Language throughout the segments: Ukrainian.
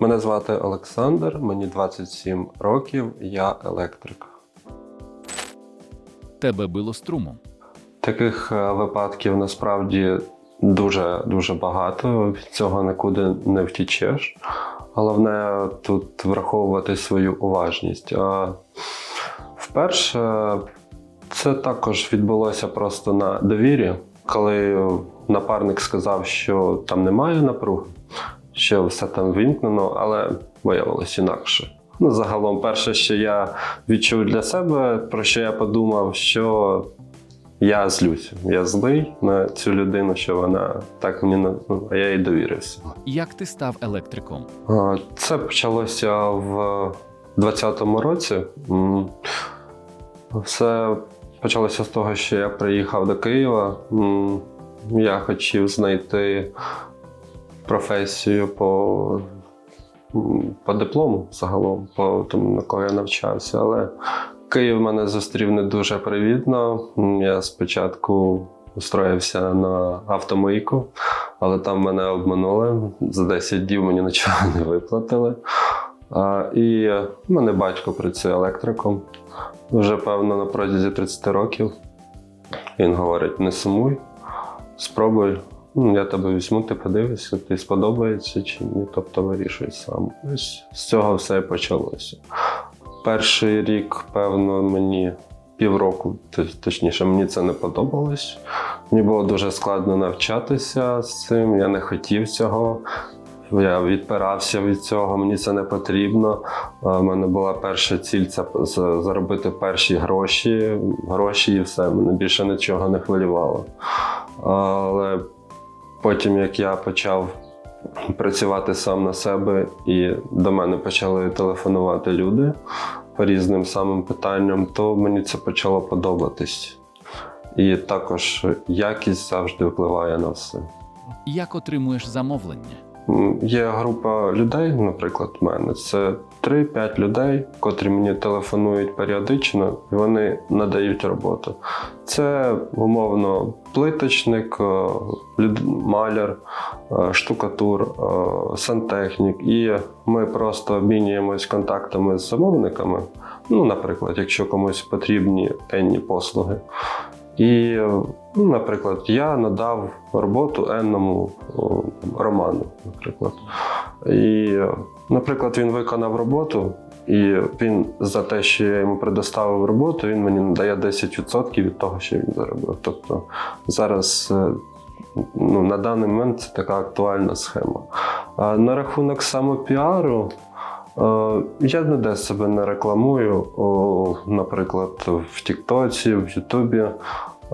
Мене звати Олександр, мені 27 років, я електрик. Тебе било струмом. Таких е, випадків насправді дуже дуже багато. Від цього нікуди не втічеш. Головне тут враховувати свою уважність. А вперше це також відбулося просто на довірі, коли напарник сказав, що там немає напруги, що все там вімкнено, але виявилось інакше. Ну, загалом, перше, що я відчув для себе, про що я подумав, що я злюся. Я злий на цю людину, що вона так мені на- ну, я їй довірився. Як ти став електриком? Це почалося в 20-му році. Все почалося з того, що я приїхав до Києва. Я хотів знайти професію по, по диплому загалом, по тому, на кого я навчався. Але Київ мене зустрів не дуже привітно. Я спочатку устроївся на автомийку, але там мене обманули. За 10 днів мені нічого не виплатили. А, і мене батько працює електриком. Вже певно на протязі 30 років. Він говорить: не сумуй, спробуй. Я тебе візьму, ти подивишся, ти сподобається чи ні, тобто вирішуй сам. Ось з цього все і почалося. Перший рік, певно, мені півроку, точніше, мені це не подобалось. Мені було дуже складно навчатися з цим, я не хотів цього. Я відпирався від цього, мені це не потрібно. У мене була перша ціль це заробити перші гроші, гроші і все. Мене більше нічого не хвилювало. Але потім, як я почав працювати сам на себе, і до мене почали телефонувати люди по різним самим питанням, то мені це почало подобатись. І також якість завжди впливає на все. Як отримуєш замовлення? Є група людей, наприклад, в мене це 3-5 людей, котрі мені телефонують періодично, і вони надають роботу. Це умовно плиточник, е, маляр, е, штукатур, е, сантехнік. І ми просто обмінюємось контактами з замовниками. Ну, наприклад, якщо комусь потрібні енні послуги. І, ну, наприклад, я надав роботу енному Роману, наприклад. І, наприклад, він виконав роботу, і він за те, що я йому предоставив роботу, він мені надає 10% від того, що він заробив. Тобто зараз е, ну, на даний момент це така актуальна схема. На рахунок самопіару. Е, Я ніде себе не рекламую, наприклад, в Тіктоці, в Ютубі.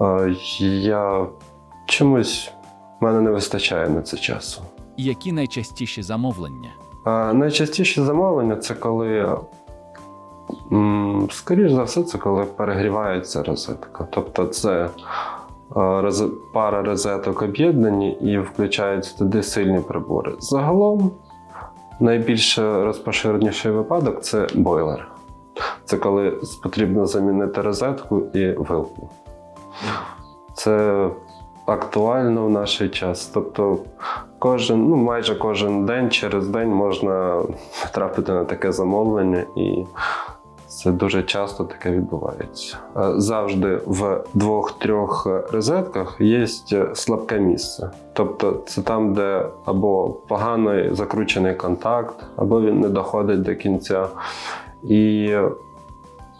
Е, Я чомусь в мене не вистачає на це часу. Які найчастіші замовлення? А найчастіші замовлення це коли, скоріш за все, це коли перегрівається розетка. Тобто це пара розеток об'єднані і включаються туди сильні прибори. Загалом найбільш розпоширеніший випадок це бойлер. Це коли потрібно замінити розетку і вилку. Це актуально в наш час. Тобто кожен, ну майже кожен день через день можна потрапити на таке замовлення, і це дуже часто таке відбувається. Е, Завжди в двох-трьох розетках є слабке місце. Тобто це там, де або поганий закручений контакт, або він не доходить до кінця. І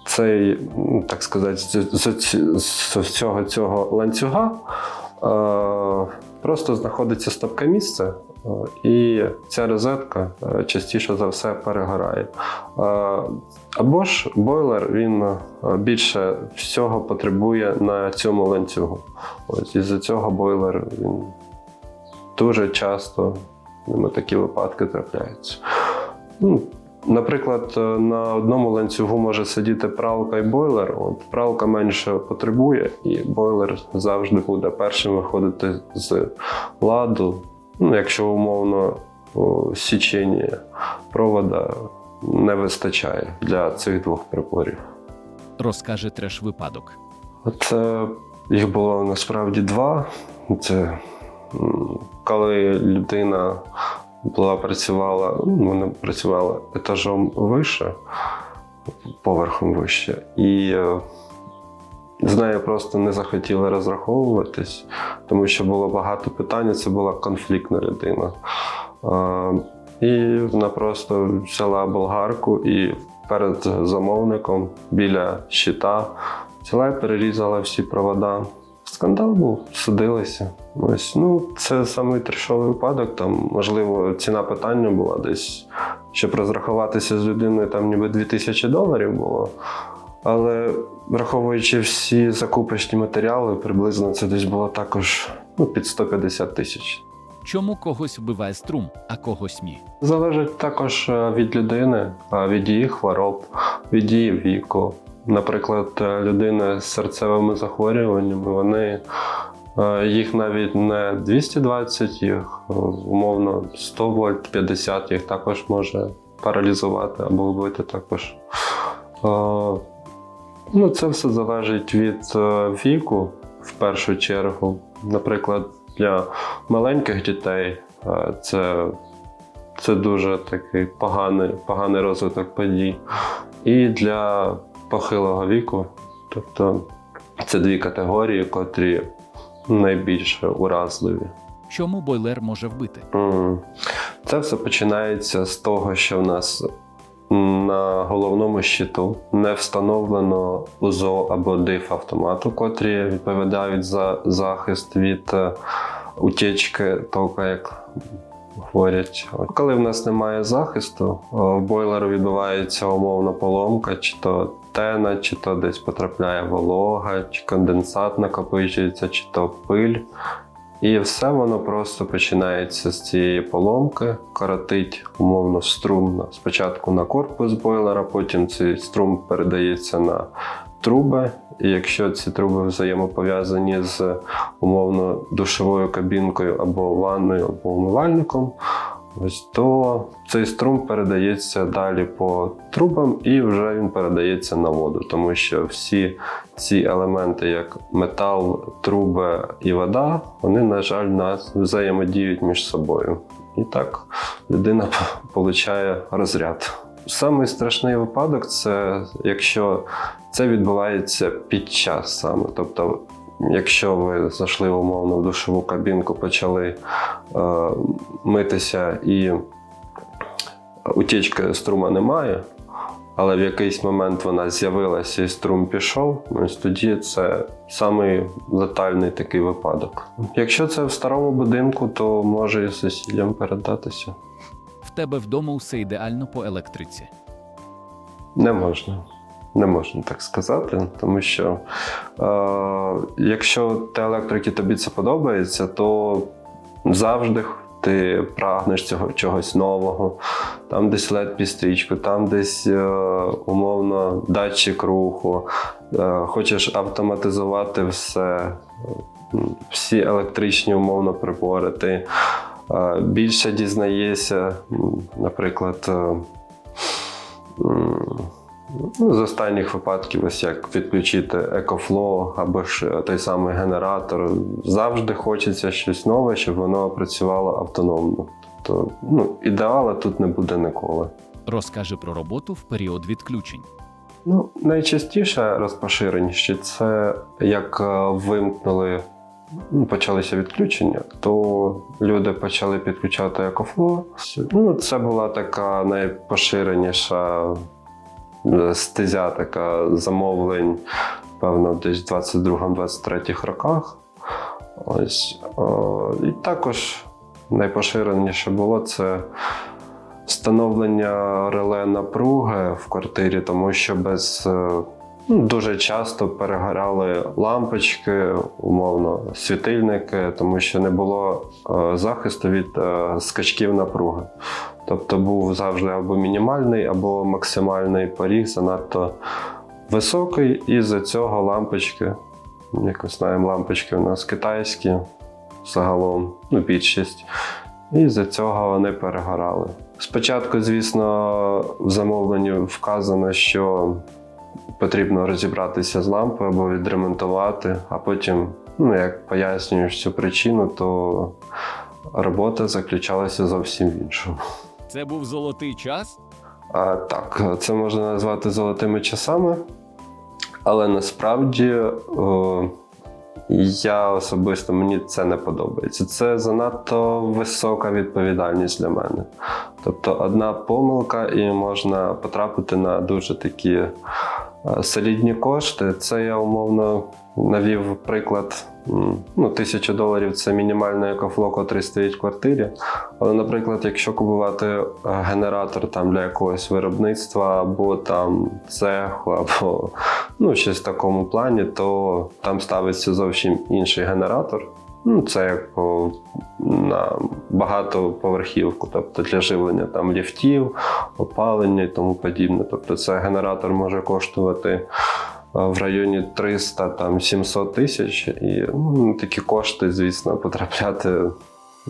цей, ну, так сказати, з, цього, цього ланцюга е, просто знаходиться слабке місце, е, і ця розетка е, частіше за все перегорає. Е, або ж бойлер він е, більше всього потребує на цьому ланцюгу. Ось із-за цього бойлер він дуже часто такі випадки трапляються. Наприклад, е, на одному ланцюгу може сидіти пралка і бойлер. От пралка менше потребує, і бойлер завжди буде першим виходити з ладу. Ну, якщо умовно січення провода не вистачає для цих двох приборів. Розкаже треш випадок. Це їх було насправді два. Це коли людина була працювала, ну, вона працювала етажом вище, поверхом вище. І е, з нею просто не захотіли розраховуватись, тому що було багато питань, це була конфліктна людина. Е, І вона просто взяла болгарку і перед замовником біля щита взяла і перерізала всі провода. Скандал був, судилися. Ось, ну, це самий трешовий випадок. Там, можливо, ціна питання була десь, щоб розрахуватися з людиною, там ніби 2000 доларів було. Але враховуючи всі закупочні матеріали, приблизно це десь було також ну, під 150 тисяч. Чому когось вбиває струм, а когось ні? Залежить також е, від людини, е, від її хвороб, від її віку. Наприклад, е, людини з серцевими захворюваннями, вони е, їх навіть не 220, їх е, умовно 100 вольт, 50 їх також може паралізувати або вбити також. Ну, це все залежить від віку в першу чергу. Наприклад, для маленьких дітей це це дуже такий поганий, поганий розвиток подій. І для похилого віку, тобто це дві категорії, котрі найбільше уразливі. Чому бойлер може вбити? Це все починається з того, що в нас на головному щиту не встановлено УЗО або диф автомату, котрі відповідають за захист від е, утічки тока, як говорять. Коли в нас немає захисту, в бойлеру відбувається умовна поломка, чи то тена, чи то десь потрапляє волога, чи конденсат накопичується, чи то пиль. І все воно просто починається з цієї поломки, коротить умовно струм спочатку на корпус бойлера, потім цей струм передається на труби. Якщо ці труби взаємопов'язані з умовно душовою кабінкою або ванною, або умивальником, ось то цей струм передається далі по трубам і вже він передається на воду, тому що всі ці елементи, як метал, труби і вода, вони, на жаль, нас взаємодіють між собою. І так людина отримує розряд. Самий страшний випадок це якщо це відбувається під час саме. Тобто, якщо ви зайшли умовно в душову кабінку, почали е, митися і утічки струма немає, але в якийсь момент вона з'явилася і струм пішов, ось тоді це самий летальний такий випадок. Якщо це в старому будинку, то може і сусідям передатися. Тебе вдома все ідеально по електриці. Не можна. Не можна так сказати, тому що е, якщо те електрики тобі це подобається, то завжди ти прагнеш цього чогось нового. Там десь led підстрічку, там десь е, умовно датчик руху, е, хочеш автоматизувати все, всі електричні умовно прибори. Ти більше дізнаєшся, наприклад. е, Ну, з останніх випадків, ось як відключити екофло або ж той самий генератор. Завжди хочеться щось нове, щоб воно працювало автономно. Тобто, ну, ідеала тут не буде ніколи. Розкажи про роботу в період відключень. Ну, найчастіше розпоширеніше це як е, вимкнули, ну, почалися відключення, то люди почали підключати екофло. Ну, це була така найпоширеніша е, стезя така замовлень, певно, десь в 22-23 роках. Ось. І також найпоширеніше було це встановлення реле напруги в квартирі, тому що без е, ну, дуже часто перегорали лампочки, умовно, світильники, тому що не було е, захисту від е, скачків напруги. Тобто був завжди або мінімальний, або максимальний поріг занадто високий, і з-за цього лампочки, як ми знаємо, лампочки у нас китайські загалом, ну, більшість. І з-за цього вони перегорали. Спочатку, звісно, в замовленні вказано, що потрібно розібратися з лампою або відремонтувати, а потім, ну, як пояснюєш цю причину, то робота заключалася зовсім в іншому. Це був золотий час? А, так, це можна назвати золотими часами, але насправді о, я особисто мені це не подобається. Це занадто висока відповідальність для мене. Тобто одна помилка, і можна потрапити на дуже такі солідні кошти. Це я умовно навів приклад. Ну, тисяча доларів це мінімальне екофло, котрий стоїть в квартирі. Але, наприклад, якщо купувати е, генератор там для якогось виробництва, або там цеху, або ну, щось в такому плані, то там ставиться зовсім інший генератор. Ну, це о, на багатоповерхівку, тобто для живлення там ліфтів, опалення і тому подібне. Тобто, це генератор може коштувати е, в районі 300 там 700 тисяч, і ну, такі кошти, звісно, потрапляти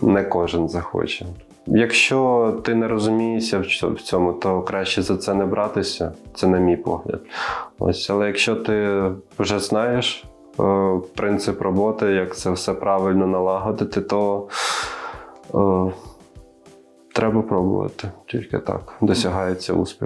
не кожен захоче. Якщо ти не розумієшся в цьому, то краще за це не братися. Це на мій погляд. Ось, але якщо ти вже знаєш принцип роботи, як це все правильно налагодити, то е, треба пробувати. Тільки так досягається успіх.